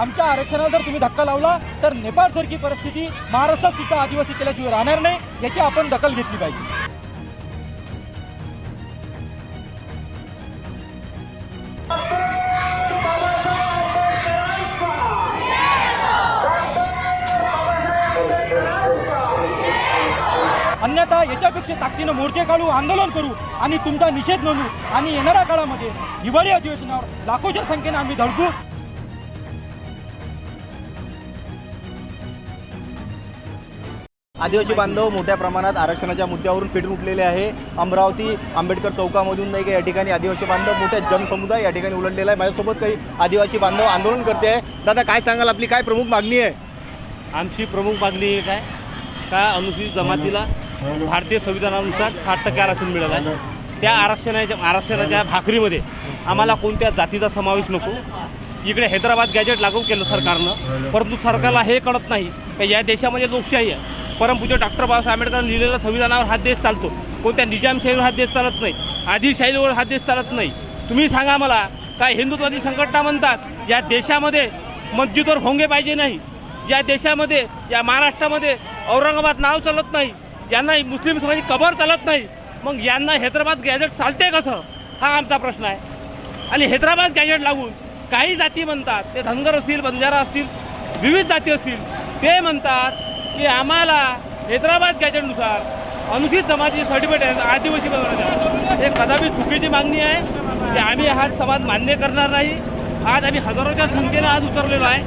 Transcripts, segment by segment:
आमच्या आरक्षणाला जर तुम्ही धक्का लावला तर नेपाळसारखी परिस्थिती महाराष्ट्रात सुद्धा आदिवासी केल्याशिवाय राहणार नाही याची आपण दखल घेतली पाहिजे. अन्यथा याच्यापेक्षा ताकदीनं मोर्चे काढू आंदोलन करू आणि तुमचा निषेध नोंदवू आणि येणाऱ्या काळामध्ये हिवाळी अधिवेशनावर लाखोच्या संख्येने आम्ही धडकू. आदिवासी बांधव मोठ्या प्रमाणात आरक्षणाच्या मुद्द्यावरून पेटून उठलेले आहे. अमरावती आंबेडकर चौकामधून नाही का या ठिकाणी आदिवासी बांधव मोठ्या जनसमुदाय या ठिकाणी उलटलेला आहे. माझ्यासोबत काही आदिवासी बांधव आंदोलन करते आहे. दादा काय सांगाल? आपली काय प्रमुख मागणी आहे? आमची प्रमुख मागणी एक आहे. का अनुसूचित जमातीला भारतीय संविधानानुसार साठ टक्के आरक्षण मिळालं आहे. त्या आरक्षणाच्या आरक्षणाच्या भाकरीमध्ये आम्हाला कोणत्या जातीचा समावेश नको. इकडे हैदराबाद गॅजेट लागू केलं सरकारनं. परंतु सरकारला हे कळत नाही का या देशामध्ये लोकशाही आहे. परमपूज्य डॉक्टर बाबासाहेब आंबेडकरांनी लिहिलेल्या संविधानावर हा देश चालतो. कोणत्या निजामशाहीवर हा देश चालत नाही. आदिशाहीवर हा देश चालत नाही. तुम्ही सांगा मला काय हिंदुत्वादी संघटना म्हणतात या देशामध्ये मस्जिदवर भोंगे पाहिजे नाही. या देशामध्ये या महाराष्ट्रामध्ये औरंगाबाद नाव चालत नाही. यांना मुस्लिम समाजाची कबर चालत नाही. मग यांना हैदराबाद गॅजेट चालते कसं? हा आमचा प्रश्न आहे. आणि हैदराबाद गॅजेट लागून काही जाती म्हणतात ते धनगर असतील बंजारा असतील विविध जाती असतील ते म्हणतात की आम्हाला हैदराबाद गॅजेटनुसार अनुसूचित समाजाची सर्टिफिकेट आहे आदिवासी बनवण्यात हे कदापि चुकीची मागणी आहे. की आम्ही हा समाज मान्य करणार नाही. आज आम्ही हजारोच्या संख्येनं आज उतरलेलो आहे.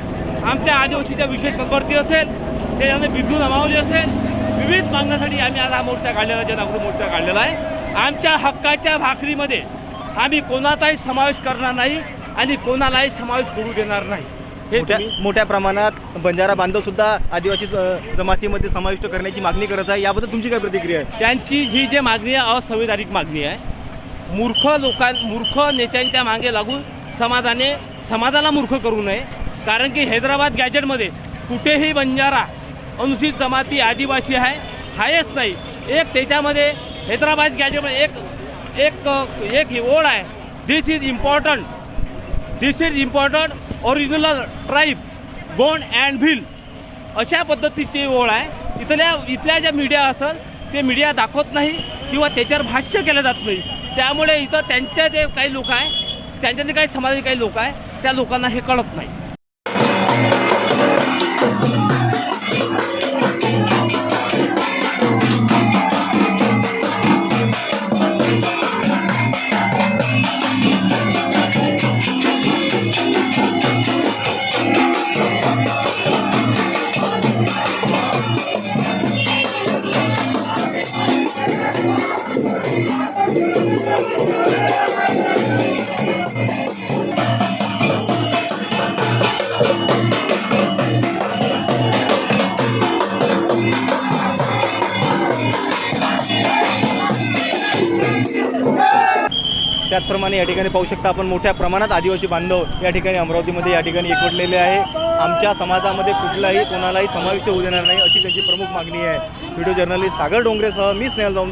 आमच्या आदिवासीच्या विशेष कंगोरती असेल त्याच्यामध्ये बिबू नमावली असेल. विविध मागण्यासाठी आम्ही आज हा मोर्चा काढलेला आहे, जनजागृती मोर्चा काढलेला आहे. आमच्या हक्काच्या भाकरीमध्ये आम्ही कोणाचाही समावेश करणार नाही आणि कोणालाही समावेश करू देणार नाही. हे मोठ्या तुम्ही मोठ्या प्रमाणात बंजारा बांधव सुद्धा आदिवासी जमातीमध्ये समाविष्ट करण्याची मागणी करत आहे. याबद्दल तुमची काय प्रतिक्रिया आहे? त्यांची ही जी मागणी आहे असंवैधानिक मागणी आहे. मूर्ख लोकां मूर्ख नेत्यांच्या मागे लागून समाजाने समाजाला मूर्ख करू नये. कारण की हैदराबाद गॅजेटमध्ये कुठेही बंजारा अनुसूचित जमाती आदिवासी आहे आहेच नाही. एक त्याच्यामध्ये हैदराबाद गॅजेटमध्ये एक एक एक ओळ आहे. This is important this is important original tribe Gond and Bhil अशा पद्धतीची ओळ आहे. इथल्या इथल्या ज्या मीडिया असेल ते मीडिया दाखवत नाही किंवा त्याच्यावर भाष्य केलं जात नाही. त्यामुळे इथं त्यांच्या जे काही लोक आहे त्यांच्यातले काही समाजाचे काही लोक आहे त्या लोकांना हे कळत नाही. त्याचप्रमाणे या ठिकाणी पाहू शकता आपण मोठ्या प्रमाणात आदिवासी बांधव या ठिकाणी अमरावतीमध्ये या ठिकाणी एकवटलेले आहे. आमच्या समाजामध्ये कुठलाही कोणालाही समाविष्ट होऊ देणार नाही अशी त्याची प्रमुख मागणी आहे. व्हिडिओ जर्नलिस्ट सागर डोंगरेसह मी स्नेहल दौंदा